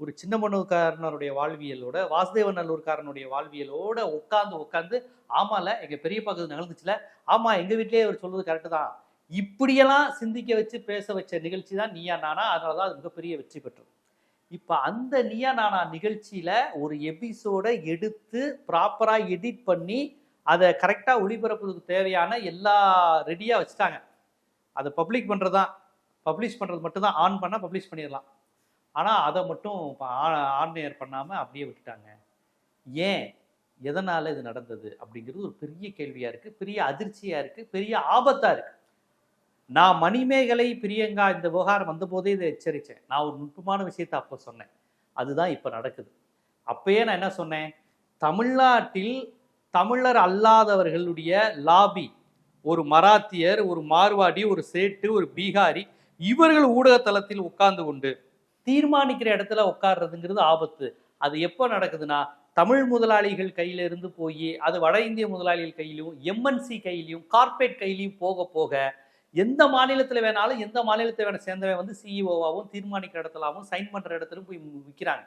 ஒரு சின்ன மனுக்காரனருடைய வாழ்வியலோட வாசுதேவ நல்லூர்காரனுடைய வாழ்வியலோட உட்காந்து உட்காந்து ஆமால எங்க பெரிய இது நடந்துச்சுல ஆமா எங்க வீட்லயே அவர் சொல்றது கரெக்டு தான். இப்படியெல்லாம் சிந்திக்க வச்சு பேச வச்ச நிகழ்ச்சி தான் நீயா நானா அதனாலதான் அது மிகப்பெரிய வெற்றி பெற்றது. இப்போ அந்த நீயா நானா நிகழ்ச்சியில ஒரு எபிசோட எடுத்து ப்ராப்பரா எடிட் பண்ணி அதை கரெக்டாக ஒளிபரப்புறதுக்கு தேவையான எல்லா ரெடியாக வச்சுட்டாங்க. அதை பப்ளிக் பண்ணுறது தான் பப்ளிஷ் பண்ணுறது மட்டும் தான் ஆன் பண்ணால் பப்ளிஷ் பண்ணிடலாம். ஆனால் அதை மட்டும் ஆன் பண்ணாமல் அப்படியே விட்டுட்டாங்க. ஏன்? எதனால் இது நடந்தது? அப்படிங்கிறது ஒரு பெரிய கேள்வியாக இருக்குது பெரிய அதிர்ச்சியாக இருக்குது பெரிய ஆபத்தாக இருக்குது நான் மணிமேகலை பிரியங்கா இந்த விவகாரம் வந்தபோதே இதை எச்சரித்தேன் நான் ஒரு நுட்பமான விஷயத்தை அப்போ சொன்னேன். அதுதான் இப்போ நடக்குது. அப்பயே நான் என்ன சொன்னேன்? தமிழ்நாட்டில் தமிழர் அல்லாதவர்களுடைய லாபி ஒரு மராத்தியர் ஒரு மார்வாடி ஒரு சேட்டு ஒரு பீகாரி இவர்கள் ஊடகத்தளத்தில் உட்கார்ந்து கொண்டு தீர்மானிக்கிற இடத்துல உட்கார்றதுங்கிறது ஆபத்து. அது எப்போ நடக்குதுன்னா தமிழ் முதலாளிகள் கையில இருந்து போய் அது வட இந்திய முதலாளிகள் கையிலும் எம்என்சி கையிலையும் கார்ப்பரேட் கையிலையும் போக போக எந்த மாநிலத்தில் வேணாலும் எந்த மாநிலத்தை வேணால் சேர்ந்தவன் வந்து சிஇஓவாகவும் தீர்மானிக்கிற இடத்துலாவும் சைன் பண்ற இடத்துல போய் விற்கிறாங்க